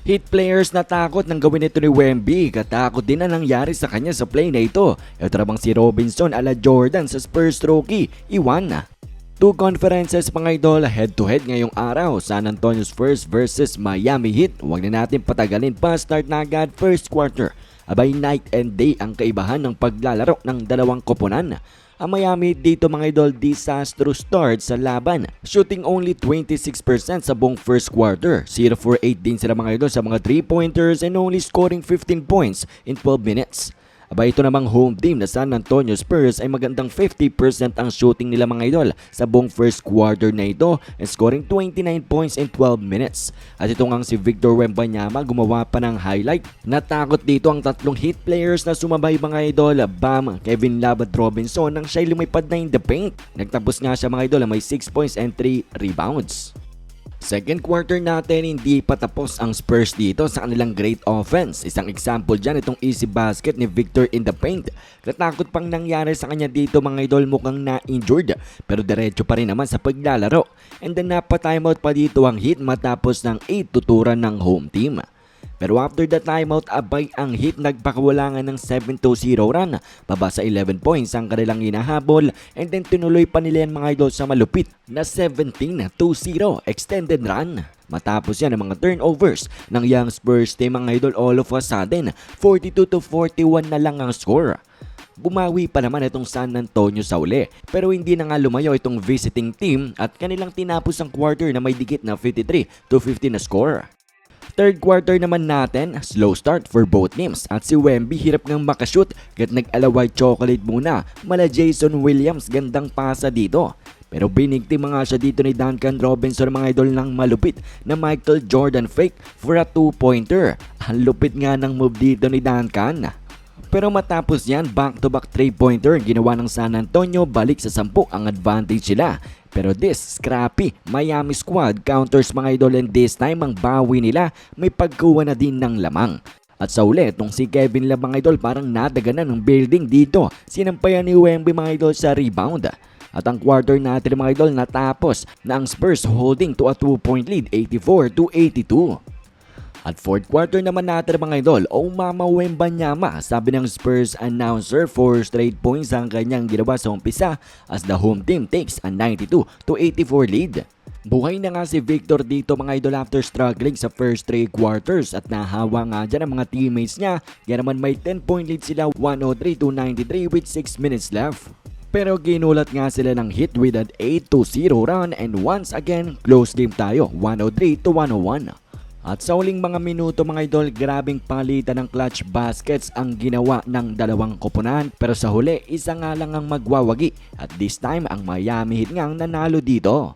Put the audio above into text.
Hit players natakot nang gawin ito ni Wemby. Katakot din ang nangyari sa kanya sa play na ito. Ito namang si Robinson ala Jordan sa Spurs rookie. Iwan na. Two conferences mga idol head to head ngayong araw. San Antonio Spurs versus Miami Heat. Huwag na natin patagalin pa start na agad first quarter. Abay night and day ang kaibahan ng paglalaro ng dalawang koponan. Ang Miami dito mga idol disastrous start sa laban. Shooting only 26% sa buong first quarter. 0 for 8 din sila mga idol sa mga 3 pointers and only scoring 15 points in 12 minutes. Aba ito namang home team na San Antonio Spurs ay magandang 50% ang shooting nila mga idol sa buong first quarter na ito and scoring 29 points in 12 minutes. At ito ngang si Victor Wembanyama gumawa pa ng highlight. Natakot dito ang tatlong hit players na sumabay mga idol. Bam, Kevin Love at Robinson nang siya'y lumipad na in the paint. Nagtapos nga siya mga idol may 6 points and 3 rebounds. Second quarter natin, hindi pa tapos ang Spurs dito sa kanilang great offense. Isang example dyan, itong easy basket ni Victor in the paint. Katakot pang nangyari sa kanya dito mga idol mukhang na-injured. Pero diretso pa rin naman sa paglalaro. And then napa-timeout pa dito ang hit matapos ng 8 tuturan ng home team. Pero after the timeout, abay ang hit nagpakawalangan ng 7-0 run. Baba sa 11 points ang kanilang hinahabol and then tinuloy pa nila yan mga idol sa malupit na 17-2-0 extended run. Matapos yan ang mga turnovers ng Young Spurs team mga idol all of a sudden 42-41 na lang ang score. Bumawi pa naman itong San Antonio sa uli pero hindi na nga lumayo itong visiting team at kanilang tinapos ang quarter na may dikit na 53 to 50 na score. Third quarter naman natin, slow start for both teams at si Wemby hirap ngang makashoot kat nag-alaway chocolate muna mala Jason Williams gandang pasa dito. Pero binigti mga siya dito ni Duncan Robinson mga idol ng malupit na Michael Jordan fake for a two-pointer. Ang lupit nga ng move dito ni Duncan. Pero matapos yan, back-to-back 3-pointer ginawa ng San Antonio balik sa 10 ang advantage sila. Pero this scrappy Miami squad counters mga idol and this time ang bawi nila may pagkuha na din ng lamang. At sa uli, itong si Kevin Love mga idol parang nadaganan ng building dito. Sinampayan ni Wemby mga idol sa rebound. At ang quarter natin mga idol natapos na ang Spurs holding to a 2-point lead 84 to 82. At fourth quarter naman natin mga idol, oh mama Wembanyama, sabi ng Spurs announcer, 4 straight points ang kanyang ginawa sa umpisa as the home team takes a 92 to 84 lead. Buhay na nga si Victor dito mga idol after struggling sa first 3 quarters at nahawa nga dyan ang mga teammates niya. Kaya naman may 10 point lead sila 103 to 93 with 6 minutes left. Pero ginulat nga sila ng hit with an 8-0 run and once again, close game tayo, 103 to 101. At sa uling mga minuto mga idol, grabing palitan ng clutch baskets ang ginawa ng dalawang koponan. Pero sa huli, isa nga lang ang magwawagi. At this time, ang Miami Heat nga ang nanalo dito.